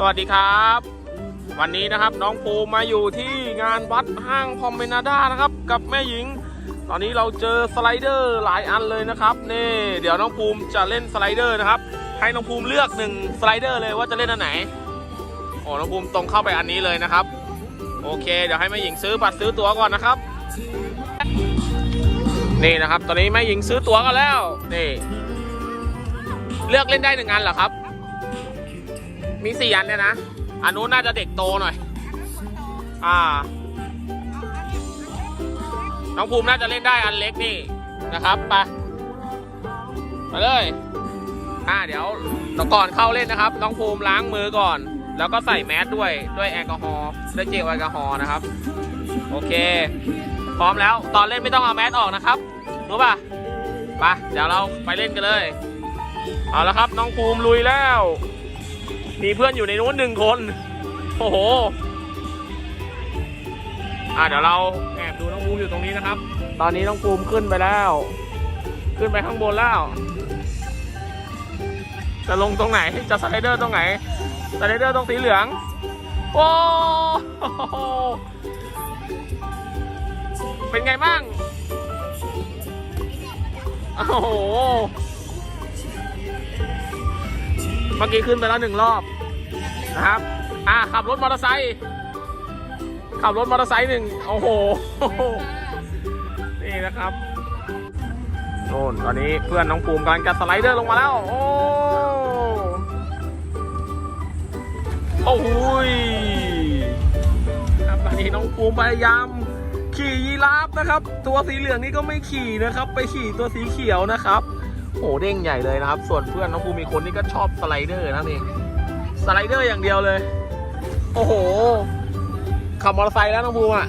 สวัสดีครับ วันนี้นะครับน้องภูมาอยู่ที่งานวัดห้างพอมเมนาดานะครับ กับแม่หญิง ตอนนี้เราเจอสไลเดอร์หลายอันเลยนะครับนี่เดี๋ยวน้องภูมิจะเล่นสไลเดอร์นะครับ ให้น้องภูมิเลือกหนึ่งสไลเดอร์เลยว่าจะเล่นอันไหนโอ้น้องภูมิตรงเข้าไปอันนี้เลยนะครับ โอเค เดี๋ยวให้แม่หญิงซื้อบัตรซื้อตั๋วก่อนนะครับ นี่นะครับ ตอนนี้แม่หญิงซื้อตั๋วกันแล้วนี่เลือกเล่นได้หนึ่งอันเหรอครับ มีสี่อันเนี่ยนะ อันนู้นน่าจะเด็กโตหน่อย อ่า น้องภูมิน่าจะเล่นได้อันเล็กนี่นะครับไปไปเลย อ่าเดี๋ยวก่อนเข้าเล่นนะครับ น้องภูมิล้างมือก่อน แล้วก็ใส่แมสด้วยด้วยแอลกอฮอล์ด้วยเจลแอลกอฮอล์นะครับ โอเค พร้อมแล้วตอนเล่นไม่ต้องเอาแมสออกนะครับรู้ป่ะไปเดี๋ยวเราไปเล่นกันเลย เอาละครับ น้องภูมิลุยแล้ว มีเพื่อนอยู่ในนู้นหนึ่งคน โอ้โห อ่าเดี๋ยวเราแอบดูน้องภูมิอยู่ตรงนี้นะครับ ตอนนี้น้องภูมิขึ้นไปแล้ว ขึ้นไปข้างบนแล้ว จะลงตรงไหน จะสไลเดอร์ตรงไหน สไลเดอร์ตรงสีเหลือง โอ้โหเป็นไงบ้าง โอ้โห เมื่อกี้ขึ้นไปแล้วหนึ่งรอบนะครับอ่าขับรถมอเตอร์ไซค์ขับรถมอเตอร์ไซค์หนึ่งโอ้โห นี่นะครับโน่นตอนนี้เพื่อนน้องภูมิกำลังจะสไลเดอร์ลงมาแล้ว โอ้โอ้โหครับตอนนี้น้องภูมิพยายาม ขี่ยีราฟนะครับ ตัวสีเหลืองนี่ก็ไม่ขี่นะครับ ไปขี่ตัวสีเขียวนะครับ โอ้เด้งใหญ่เลยนะครับ ส่วนเพื่อนน้องภูมิมีคนนี่ก็ชอบสไลเดอร์นั่นเองสไลเดอร์อย่างเดียวเลย โอ้โหขับมอเตอร์ไซค์แล้วน้องภูมิอะ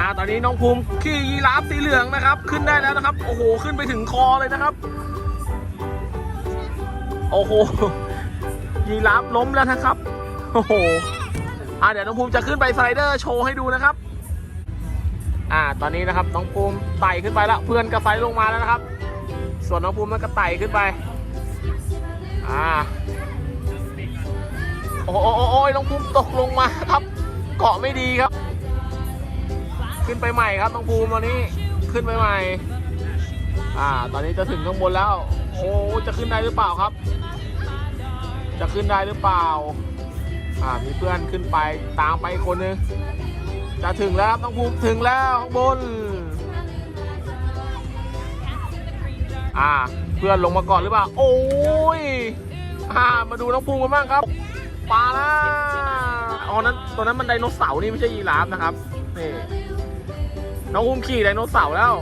อ่าตอนนี้น้องภูมิขี่ยีราฟสีเหลืองนะครับ ขึ้นได้แล้วนะครับ โอ้โหขึ้นไปถึงคอเลยนะครับ โอ้โหยีราฟล้มแล้วนะครับโอ้โหอ่าเดี๋ยวน้องภูมิจะขึ้นไปสไลเดอร์โชว์ให้ดูนะครับ อ่าตอนนี้นะครับน้องภูมิไต่ขึ้นไปแล้วเพื่อนก็ไซลงมาแล้วนะครับ ส่วนน้องภูมิมันก็ไต่ขึ้นไป อ่าโอ้โอ้โอ้โอ้ยน้องภูมิตกลงมาครับ เกาะไม่ดีครับ ขึ้นไปใหม่ครับน้องภูมิตอนนี้ขึ้นไปใหม่ อ่า ตอนนี้จะถึงข้างบนแล้ว โอ้จะขึ้นได้หรือเปล่าครับ จะขึ้นได้หรือเปล่า อ่า มีเพื่อนขึ้นไปตามไปคนนึง จะถึงแล้วครับน้องภูมิถึงแล้วข้างบน อ่า เพื่อนลงมาก่อนหรือเปล่า โอ้ยอ่ามาดูน้องภูมิกันบ้างครับปลาละอ๋อนั้นตัวนั้นมันไดโนเสาร์นี่ไม่ใช่ยีราฟนะครับนี่น้องภูมิขี่ไดโนเสาร์แล้ว